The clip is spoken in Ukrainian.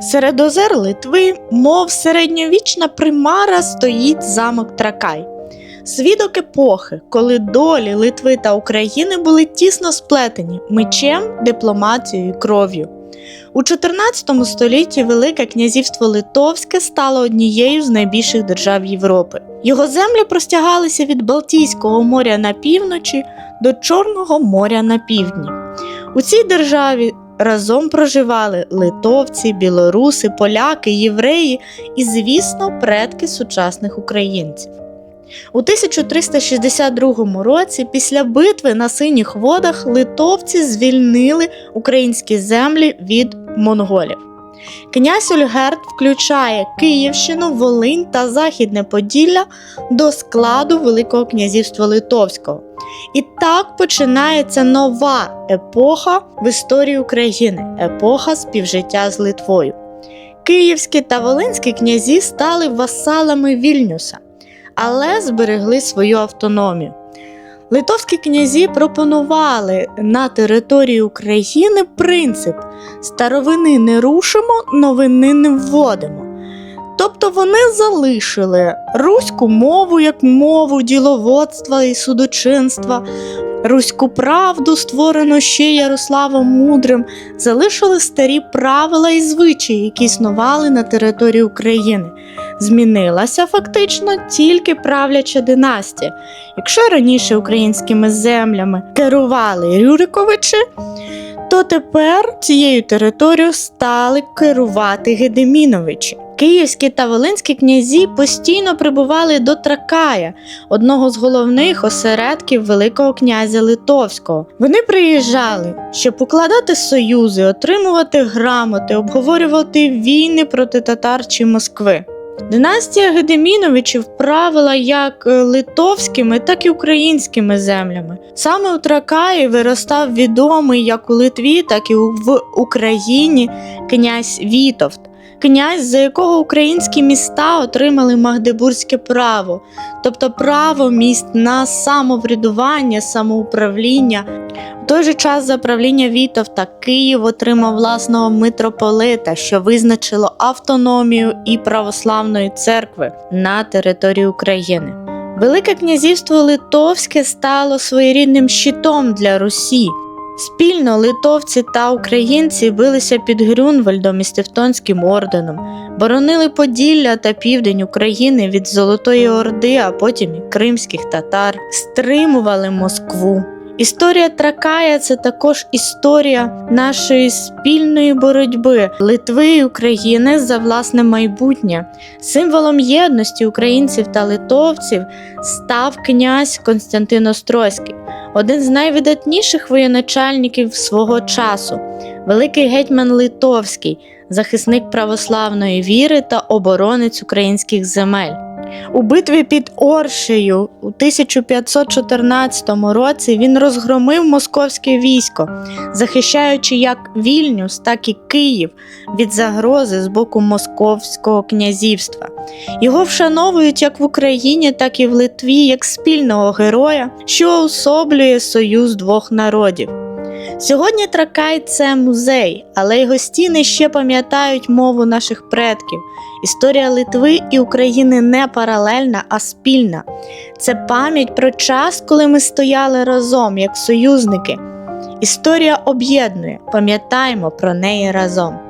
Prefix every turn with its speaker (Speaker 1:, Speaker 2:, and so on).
Speaker 1: Серед озер Литви, мов середньовічна примара, стоїть замок Тракай. Свідок епохи, коли долі Литви та України були тісно сплетені мечем, дипломатією і кров'ю. У 14 столітті Велике князівство Литовське стало однією з найбільших держав Європи. Його землі простягалися від Балтійського моря на півночі до Чорного моря на півдні. У цій державі разом проживали литовці, білоруси, поляки, євреї і, звісно, предки сучасних українців. У 1362 році, після битви на синіх водах, литовці звільнили українські землі від монголів. Князь Ольгерд включає Київщину, Волинь та Західне Поділля до складу Великого князівства Литовського. І так починається нова епоха в історії України епоха співжиття з Литвою. Київські та Волинські князі стали васалами Вільнюса, але зберегли свою автономію. Литовські князі пропонували на території України принцип старовини не рушимо, новини не вводимо. Тобто вони залишили руську мову як мову діловодства і судочинства, руську правду, створену ще Ярославом Мудрим, залишили старі правила і звичаї, які існували на території України. Змінилася фактично тільки правляча династія. Якщо раніше українськими землями керували Рюриковичі, то тепер цією територією стали керувати Гедеміновичі. Київські та Волинські князі постійно прибували до Тракая, одного з головних осередків Великого князя Литовського. Вони приїжджали, щоб укладати союзи, отримувати грамоти, обговорювати війни проти татар чи Москви. Династія Гедеміновичів правила як е, литовськими, так і українськими землями. Саме у Тракаї виростав відомий як у Литві, так і в Україні князь Вітовт, князь, за якого українські міста отримали магдебурзьке право, тобто право міст на самоврядування, самоуправління. У той же час за правління Вітовта Київ отримав власного митрополита, що визначило автономію і православної церкви на території України. Велике князівство Литовське стало своєрідним щитом для Русі. Спільно литовці та українці билися під Грюнвальдом і Стефтонським орденом, боронили Поділля та південь України від Золотої Орди, а потім і кримських татар, стримували Москву. Історія Тракая це також історія нашої спільної боротьби Литви і України за власне майбутнє. Символом єдності українців та литовців став князь Константин Острозький, один з найвидатніших воєначальників свого часу, великий гетьман Литовський, захисник православної віри та оборонець українських земель. У битві під Оршею у 1514 році він розгромив московське військо, захищаючи як Вільнюс, так і Київ від загрози з боку Московського князівства. Його вшановують як в Україні, так і в Литві як спільного героя, що особлює союз двох народів. Сьогодні Тракай це музей, але його стіни ще пам'ятають мову наших предків. Історія Литви і України не паралельна, а спільна. Це пам'ять про час, коли ми стояли разом як союзники. Історія об'єднує, пам'ятаємо про неї разом.